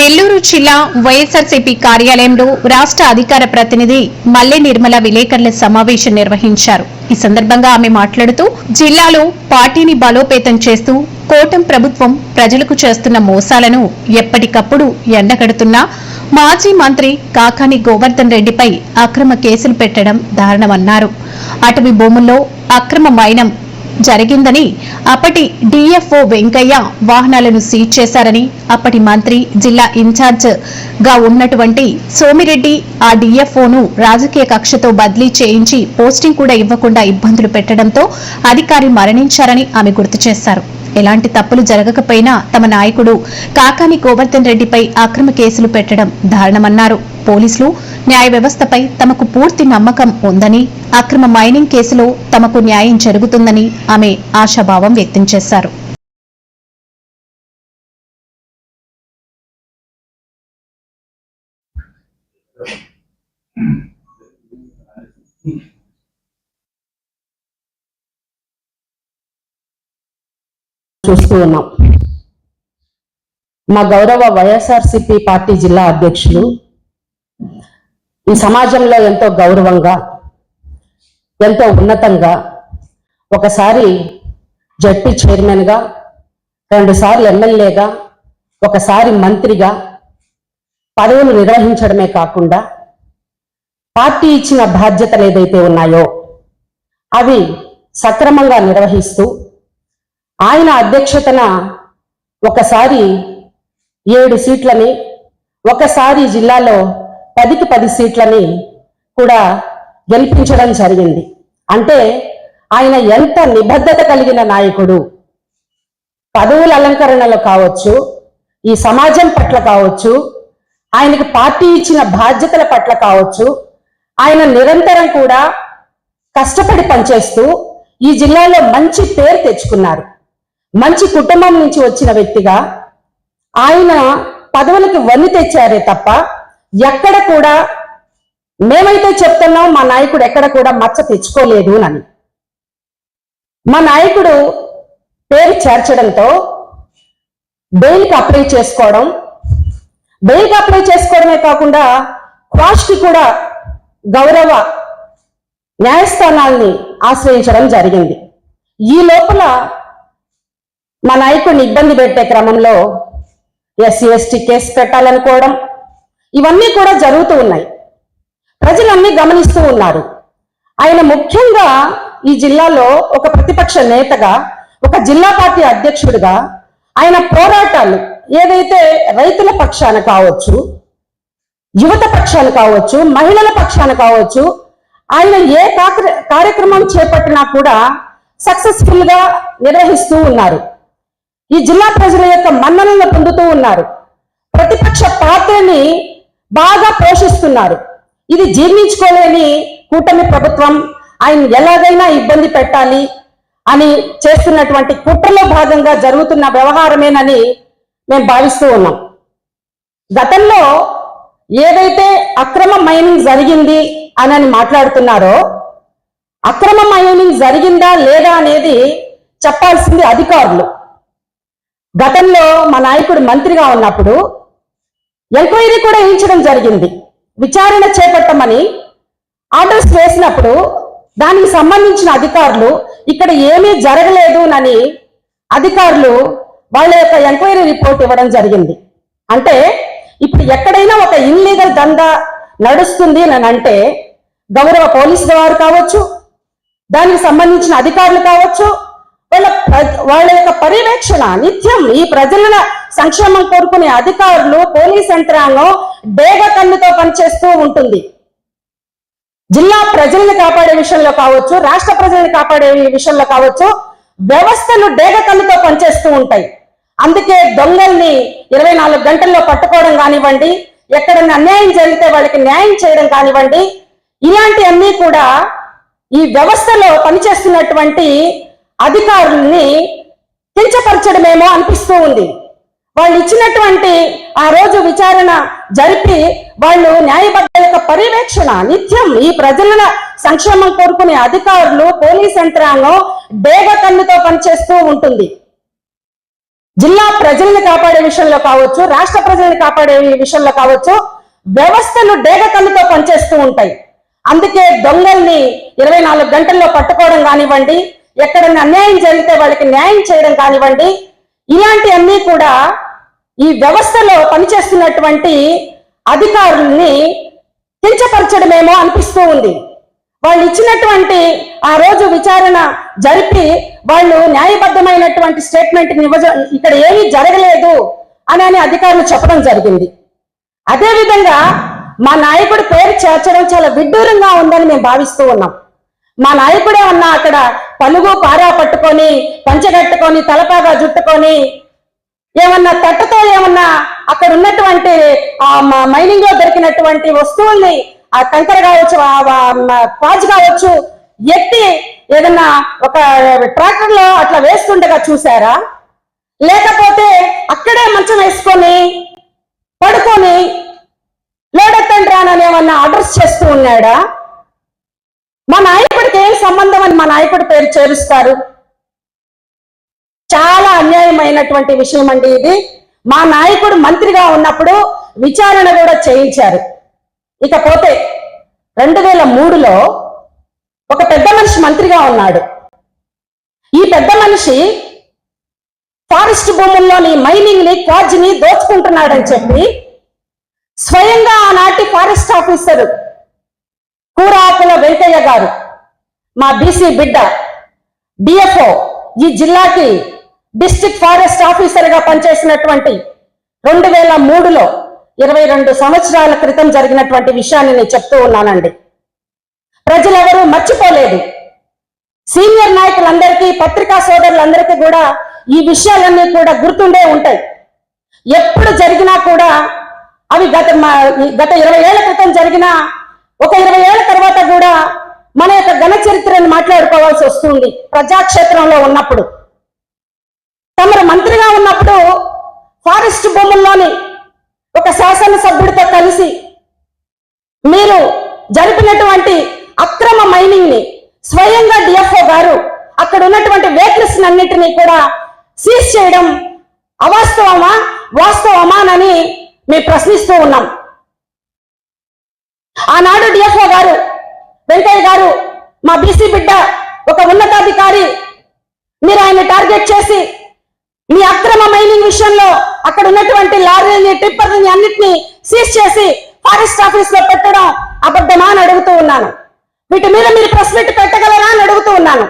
నెల్లూరు జిల్లా వైఎస్ఆర్సీపీ కార్యాలయంలో రాష్ట్ర అధికార ప్రతినిధి మల్లె నిర్మల విలేకరుల సమావేశం నిర్వహించారు. ఈ సందర్భంగా ఆమె మాట్లాడుతూ జిల్లాలో పార్టీని బలోపేతం చేస్తూ కోటం ప్రభుత్వం ప్రజలకు చేస్తున్న మోసాలను ఎప్పటికప్పుడు ఎండగడుతున్నా మాజీ మంత్రి కాకాని గోవర్ధన్ రెడ్డిపై అక్రమ కేసులు పెట్టడం దారుణమన్నారు. అటవీ భూముల్లో అక్రమ మైనం జరిగిందని అప్పటి డిఎఫ్ఓ వెంకయ్య వాహనాలను సీజ్ చేశారని అప్పటి మంత్రి జిల్లా ఇన్ఛార్జ్గా ఉన్నటువంటి సోమిరెడ్డి ఆ డిఎఫ్ఓను రాజకీయ కక్షతో బదిలీ చేయించి పోస్టింగ్ కూడా ఇవ్వకుండా ఇబ్బందులు పెట్టడంతో అధికారి మరణించారని ఆమె గుర్తు చేశారు. ఎలాంటి తప్పులు జరగకపోయినా తమ నాయకుడు కాకాని గోవర్ధన్ రెడ్డిపై అక్రమ కేసులు పెట్టడం దారుణమన్నారు. పోలీసులు న్యాయ వ్యవస్థపై తమకు పూర్తి నమ్మకం ఉందని అక్రమ మైనింగ్ కేసులో తమకు న్యాయం జరుగుతుందని ఆమె ఆశాభావం వ్యక్తం చేశారు. చూస్తూ ఉన్నాం. మా గౌరవ వైఎస్ఆర్సిపి పార్టీ జిల్లా అధ్యక్షులు ఈ సమాజంలో ఎంతో గౌరవంగా ఎంతో ఉన్నతంగా ఒకసారి జడ్పీ చైర్మన్గా రెండుసార్లు ఎమ్మెల్యేగా ఒకసారి మంత్రిగా పదవులు నిర్వహించడమే కాకుండా పార్టీ ఇచ్చిన బాధ్యతలు ఏదైతే ఉన్నాయో అవి సక్రమంగా నిర్వహిస్తూ ఆయన అధ్యక్షతన ఒకసారి ఏడు సీట్లని ఒకసారి జిల్లాలో పదికి పది సీట్లని కూడా గెలిపించడం జరిగింది. అంటే ఆయన ఎంత నిబద్ధత కలిగిన నాయకుడు పదవుల అలంకరణలో కావచ్చు ఈ సమాజం పట్ల కావచ్చు ఆయనకి పార్టీ ఇచ్చిన బాధ్యతల పట్ల కావచ్చు ఆయన నిరంతరం కూడా కష్టపడి పనిచేస్తూ ఈ జిల్లాలో మంచి పేరు తెచ్చుకున్నారు. మంచి కుటుంబం నుంచి వచ్చిన వ్యక్తిగా ఆయన పదవులకు వన్ని తెచ్చారే తప్ప ఎక్కడ కూడా మేమైతే చెప్తున్నాం మా నాయకుడు ఎక్కడ కూడా మచ్చ తెచ్చుకోలేదు అని. మా నాయకుడు పేరు చేర్చడంతో బెయిల్కి అప్లై చేసుకోవడం బెయిల్కి అప్లై చేసుకోవడమే కాకుండా క్వాష్కి కూడా గౌరవ న్యాయస్థానాల్ని ఆశ్రయించడం జరిగింది. ఈ లోపల మా నాయకుడిని ఇబ్బంది పెట్టే క్రమంలో ఎస్సీ ఎస్టీ కేసు పెట్టాలనుకోవడం ఇవన్నీ కూడా జరుగుతూ ఉన్నాయి. ప్రజలన్నీ గమనిస్తూ ఉన్నారు. ఆయన ముఖ్యంగా ఈ జిల్లాలో ఒక ప్రతిపక్ష నేతగా ఒక జిల్లా పార్టీ అధ్యక్షుడిగా ఆయన పోరాటాలు ఏదైతే రైతుల పక్షాన కావచ్చు యువత పక్షాన కావచ్చు మహిళల పక్షాన కావచ్చు ఆయన ఏ కార్యక్రమం చేపట్టినా కూడా సక్సెస్ఫుల్గా నిర్వహిస్తూ ఉన్నారు. ఈ జిల్లా ప్రజల యొక్క మన్ననలు పొందుతూ ఉన్నారు. ప్రతిపక్ష పాత్రని బాగా పోషిస్తున్నారు. ఇది జీర్ణించుకోలేని కూటమి ప్రభుత్వం ఆయన ఎలాగైనా ఇబ్బంది పెట్టాలి అని చేస్తున్నటువంటి కుట్రలో భాగంగా జరుగుతున్న వ్యవహారమేనని మేము భావిస్తూ ఉన్నాం. గతంలో ఏదైతే అక్రమ మైనింగ్ జరిగింది అని మాట్లాడుతున్నారో అక్రమ మైనింగ్ జరిగిందా లేదా అనేది చెప్పాల్సింది అధికారులు. గతంలో మా నాయకుడు మంత్రిగా ఉన్నప్పుడు ఎంక్వైరీ కూడా వేయించడం జరిగింది. విచారణ చేపట్టమని ఆర్డర్స్ వేసినప్పుడు దానికి సంబంధించిన అధికారులు ఇక్కడ ఏమీ జరగలేదు అని అధికారులు వాళ్ళ యొక్క ఎంక్వైరీ రిపోర్ట్ ఇవ్వడం జరిగింది. అంటే ఇప్పుడు ఎక్కడైనా ఒక ఇన్లీగల్ దందా నడుస్తుంది అని అంటే గౌరవ పోలీసుల వారు కావచ్చు దానికి సంబంధించిన అధికారులు కావచ్చు వాళ్ళ వాళ్ళ యొక్క పర్యవేక్షణ నిత్యం ఈ ప్రజల సంక్షేమం కోరుకునే అధికారులు పోలీస్ యంత్రాంగం డేగ కన్నుతో పనిచేస్తూ ఉంటుంది. జిల్లా ప్రజల్ని కాపాడే విషయంలో కావచ్చు రాష్ట్ర ప్రజల్ని కాపాడే విషయంలో కావచ్చు వ్యవస్థలు డేగ కన్నుతో పనిచేస్తూ ఉంటాయి. అందుకే దొంగల్ని ఇరవై నాలుగు గంటల్లో పట్టుకోవడం కానివ్వండి ఎక్కడన్నా అన్యాయం జరిగితే వాళ్ళకి న్యాయం చేయడం కానివ్వండి ఇలాంటివన్నీ కూడా ఈ వ్యవస్థలో పనిచేస్తున్నటువంటి అధికారుల్ని కించపరచడమేమో అనిపిస్తూ ఉంది. వాళ్ళు ఇచ్చినటువంటి ఆ రోజు విచారణ జరిపి వాళ్ళు న్యాయబద్ధ యొక్క పర్యవేక్షణ నిత్యం ఈ ప్రజల సంక్షేమం కోరుకునే అధికారులు పోలీస్ యంత్రాంగం డేగ కన్నుతో పనిచేస్తూ ఉంటుంది. జిల్లా ప్రజల్ని కాపాడే విషయంలో కావచ్చు రాష్ట్ర ప్రజల్ని కాపాడే విషయంలో కావచ్చు వ్యవస్థలు డేగ కన్నుతో పనిచేస్తూ ఉంటాయి. అందుకే దొంగల్ని ఇరవై నాలుగు గంటల్లో పట్టుకోవడం కానివ్వండి ఎక్కడన్నా అన్యాయం జరిగితే వాళ్ళకి న్యాయం చేయడం కానివ్వండి ఇలాంటివన్నీ కూడా ఈ వ్యవస్థలో పనిచేస్తున్నటువంటి అధికారుల్ని కించపరచడమేమో అనిపిస్తూ ఉంది. వాళ్ళు ఇచ్చినటువంటి ఆ రోజు విచారణ జరిపి వాళ్ళు న్యాయబద్ధమైనటువంటి స్టేట్మెంట్ ఇక్కడ ఏమీ జరగలేదు అని అని అధికారులు చెప్పడం జరిగింది. అదేవిధంగా మా నాయకుడి పేరు చేర్చడం చాలా విడ్డూరంగా ఉందని మేము భావిస్తూ ఉన్నాం. మా నాయకుడే ఉన్న అక్కడ పలుగు పారా పట్టుకొని పంచగట్టుకొని తలపాగా జుట్టుకొని ఏమన్నా తట్టతో ఏమన్నా అక్కడ ఉన్నటువంటి ఆ మ- మైనింగ్లో దొరికినటువంటి వస్తువుల్ని ఆ కంకర కావచ్చు ఆ కావచ్చు ఎత్తి ఏదన్నా ఒక ట్రాక్టర్లో అట్లా వేస్తుండగా చూసారా? లేకపోతే అక్కడే మంచం వేసుకొని పడుకొని లోడెత్తండి రానని ఏమన్నా ఆర్డర్స్ చేస్తూ ఉన్నాడా? మా నాయన ఏం సంబంధం అని మా నాయకుడి పేరు చేరుస్తారు? చాలా అన్యాయమైనటువంటి విషయం అండి ఇది. మా నాయకుడు మంత్రిగా ఉన్నప్పుడు విచారణ కూడా చేయించారు. ఇకపోతే రెండు వేల మూడులో ఒక పెద్ద మనిషి మంత్రిగా ఉన్నాడు. ఈ పెద్ద మనిషి ఫారెస్ట్ భూముల్లోని మైనింగ్ని క్వాజ్ని దోచుకుంటున్నాడని చెప్పి స్వయంగా ఆనాటి ఫారెస్ట్ ఆఫీసర్ కూరాకుల వెంకయ్య గారు మా బీసీ బిడ్డ డిఎఫ్ఓ ఈ జిల్లాకి డిస్టిక్ ఫారెస్ట్ ఆఫీసర్గా పనిచేసినటువంటి రెండు వేల మూడులో ఇరవై రెండు సంవత్సరాల క్రితం జరిగినటువంటి విషయాన్ని నేను చెప్తూ ఉన్నానండి. ప్రజలెవరూ మర్చిపోలేదు. సీనియర్ నాయకులందరికీ పత్రికా సోదరులందరికీ కూడా ఈ విషయాలన్నీ కూడా గుర్తుండే ఉంటాయి. ఎప్పుడు జరిగినా కూడా అవి గత మా- గత ఇరవై ఏళ్ళ క్రితం జరిగిన ఒక ఇరవై ఏళ్ళ తర్వాత కూడా మన యొక్క ఘన చరిత్రను మాట్లాడుకోవాల్సి వస్తుంది. ప్రజాక్షేత్రంలో ఉన్నప్పుడు. తమరు మంత్రిగా ఉన్నప్పుడు ఫారెస్ట్ భూముల్లోని ఒక శాసనసభ్యుడితో కలిసి మీరు జరిపినటువంటి అక్రమ మైనింగ్ని స్వయంగా డిఎఫ్ఓ గారు అక్కడ ఉన్నటువంటి వెహికల్స్ అన్నిటినీ కూడా సీజ్ చేయడం అవాస్తవమా వాస్తవమానని మేము ప్రశ్నిస్తూ ఉన్నాం. ఆనాడు డిఎఫ్ఓ గారు వెంకయ్య గారు మా బీసీ బిడ్డ ఒక ఉన్నతాధికారి. మీరు ఆయన టార్గెట్ చేసి మీ అక్రమ మైనింగ్ విషయంలో అక్కడ ఉన్నటువంటి లారీని టిప్పర్ని అన్నిటిని సీజ్ చేసి ఫారెస్ట్ ఆఫీస్లో పెట్టడం అబద్ధమా అని అడుగుతూ ఉన్నాను. వీటి మీద మీరు ప్రెస్ మీట్ పెట్టగలరా అని అడుగుతూ ఉన్నాను.